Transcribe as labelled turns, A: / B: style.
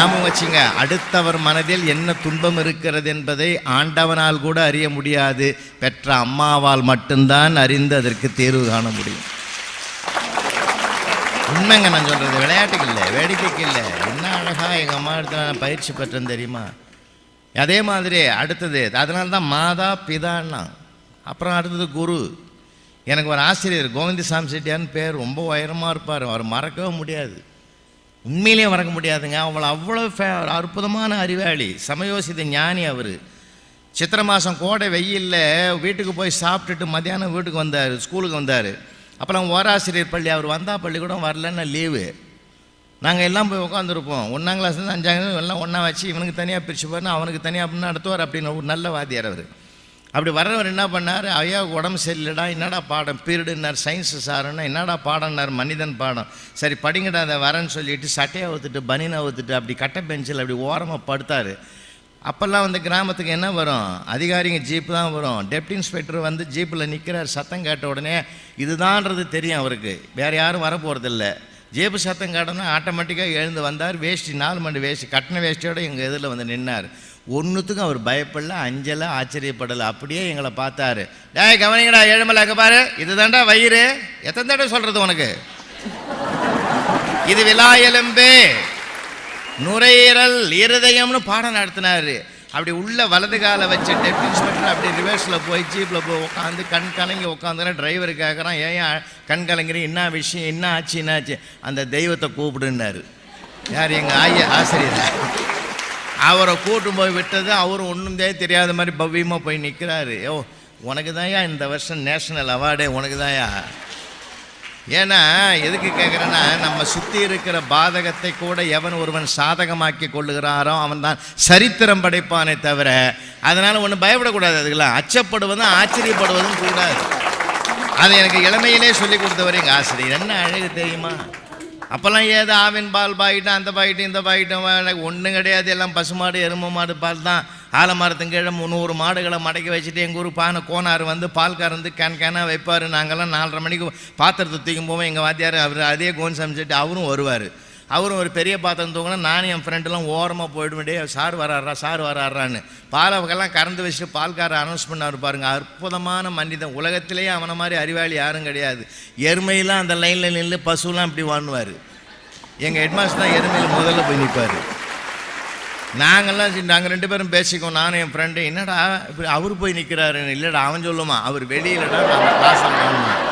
A: ஞாபகம் வச்சுங்க. அடுத்தவர் மனதில் என்ன துன்பம் இருக்கிறது என்பதை ஆண்டவனால் கூட அறிய முடியாது. பெற்ற அம்மாவால் மட்டும்தான் அறிந்து அதற்கு தேர்வு காண முடியும். உண்மைங்க நான் சொல்கிறது விளையாட்டுக்கு இல்லை வேடிக்கைக்கு இல்லை. என்ன அழகாக எங்கள் அம்மா இடத்துல நான் பயிற்சி பெற்றேன்னு தெரியுமா? அதே மாதிரி அடுத்தது அதனால தான் மாதா பிதான்னா. அப்புறம் அடுத்தது குரு. எனக்கு ஒரு ஆசிரியர் கோவிந்தசாமி செட்டியார்னு பேர் ரொம்ப உயரமாக இருப்பார். அவர் மறக்கவே முடியாது. உண்மையிலே மறக்க முடியாதுங்க. அவளை அவ்வளோ அற்புதமான அறிவாளி. சமயோசித ஞானி அவர். சித்திரை மாதம் கோடை வெயிலில் வீட்டுக்கு போய் சாப்பிட்டுட்டு மத்தியானம் வீட்டுக்கு வந்தார் ஸ்கூலுக்கு வந்தார். அப்புறம் ஓராசிரியர் பள்ளி அவர் வந்தா பள்ளிக்கூடம் வரலன்னு லீவு நாங்கள் எல்லாம் போய் உட்காந்துருப்போம் ஒன்றாம் கிளாஸ்லேருந்து அஞ்சாம் கிளாஸ் எல்லாம் ஒன்றா வச்சு இவனுக்கு தனியாக பிரித்து போறேன் அவனுக்கு தனியாக அப்படின்னு நடத்துவார் அப்படின்னு ஒரு நல்ல வாத்தியார் அவர். அப்படி வர்றவர் என்ன பண்ணார்? ஐயா உடம்பு சரியில்லடா என்னடா பாடம்? பீரியடுன்னார் சயின்ஸு சாருன்னா என்னடா பாடம்னார்? மனிதன் பாடம். சரி படிங்கடா அதை வரேன்னு சொல்லிட்டு சட்டையை ஊற்றுட்டு பனினை ஊற்றுட்டு அப்படி கட்டை பெஞ்சில் அப்படி ஓரமாக படுத்தார். அப்போல்லாம் வந்து கிராமத்துக்கு என்ன வரும்? அதிகாரிங்க ஜீப் தான் வரும். டெப்டி இன்ஸ்பெக்டர் வந்து ஜீப்பில் நிற்கிறார் சத்தம் கேட்ட உடனே இதுதான்றது தெரியும் அவருக்கு. வேறு யாரும் வர போகிறதில்ல ஜேபு சத்தம் காட்டணும் ஆட்டோமேட்டிக்காக எழுந்து வந்தார். வேஷ்டி நாலு மணி வேஷ்டி கட்டின வேஷ்டியோடு எங்கள் எதிரில் வந்து நின்னார். ஒன்றுத்துக்கும் அவர் பயப்படல அஞ்சலை ஆச்சரியப்படலை. அப்படியே எங்களை பார்த்தாரு. டே கவனிங்கடா ஏழுமலை பாரு. இதுதான்டா வயிறு. எத்தனை தடவை சொல்கிறது உனக்கு? இது விழா எலும்பு நுரையீரல் இருதயம்னு பாடம் நடத்தினாரு. அப்படி உள்ள வலது காலை வச்சு டெப்டி இன்ஸ்பெக்டர் அப்படி ரிவர்ஸில் போய் ஜீப்பில் போய் உட்காந்து கண் கலங்கி உட்காந்துனா டிரைவர் கேட்குறான் ஏன் கண் கலங்குறீ? என்ன விஷயம்? என்ன ஆச்சு? என்ன ஆச்சு? அந்த தெய்வத்தை கூப்பிடுன்னாரு. யார் எங்கள் ஆய ஆசிரியர்? அவரை கூட்டும் போய் விட்டது அவரும் ஒன்றுந்தே தெரியாத மாதிரி பவ்யமாக போய் நிற்கிறாரு ஓ உனக்கு தான்யா இந்த வருஷம் நேஷனல் அவார்டே உனக்கு தான்யா ஏன்னா எதுக்கு கேட்குறேன்னா நம்ம சுற்றி இருக்கிற பாதகத்தை கூட எவன் ஒருவன் சாதகமாக்கி கொள்ளுகிறாரோ அவன் தான் சரித்திரம் படைப்பானே தவிர அதனால் ஒன்றும் பயப்படக்கூடாது அதுக்கெல்லாம். அச்சப்படுவதும் ஆச்சரியப்படுவதும் கூடாது. அதை எனக்கு இளமையிலே சொல்லி கொடுத்தவர் எங்கள் ஆசிரியர். என்ன அழகு தெரியுமா? அப்போல்லாம் ஏதோ ஆவின் பால் பாயிட்டும் அந்த பாயிட்டும் இந்த பாயிட்டும் ஒன்றும் கிடையாது. எல்லாம் பசுமாடு எருமை மாடு பால் தான். ஆலமரத்தும் கீழே முந்நூறு மாடுகளை மடக்கி வச்சுட்டு எங்கள் ஊர் பானை கோனார் வந்து பால் கறந்து கேன் கேனாக வைப்பார். நாங்கள்லாம் நாலரை மணிக்கு பாத்திரத்தை தூக்கும் போவோம். எங்கள் வாத்தியார் அவர் அதே கோன் சமைச்சிட்டு அவரும் வருவார். அவரும் ஒரு பெரிய பாத்திரம் தூங்கினா நானும் என் ஃப்ரெண்டெலாம் ஓரமாக போயிடுவேன் சார் வராறா சார் வராறான்னு பாலவக்கெல்லாம் கறந்து வச்சுட்டு பால்காரர் அனௌன்ஸ் பண்ணார் பாருங்க. அற்புதமான மனிதன். உலகத்திலேயே அவனை மாதிரி அறிவாளி யாரும் கிடையாது. எருமையெல்லாம் அந்த லைனில் நின்று பசுலாம் இப்படி வாங்குவார் எங்கள் ஹெட்மாஸ்டர் தான் எருமையில் முதல்ல போய் நிற்பார் நாங்கள்லாம் நாங்கள் ரெண்டு பேரும் பேசிக்கோம் நானும் என் ஃப்ரெண்டு என்னடா இப்படி அவர் போய் நிற்கிறாரு இல்லைடா அவன் சொல்லுமா அவர் வெளியிலடா நான் கிளாஸில்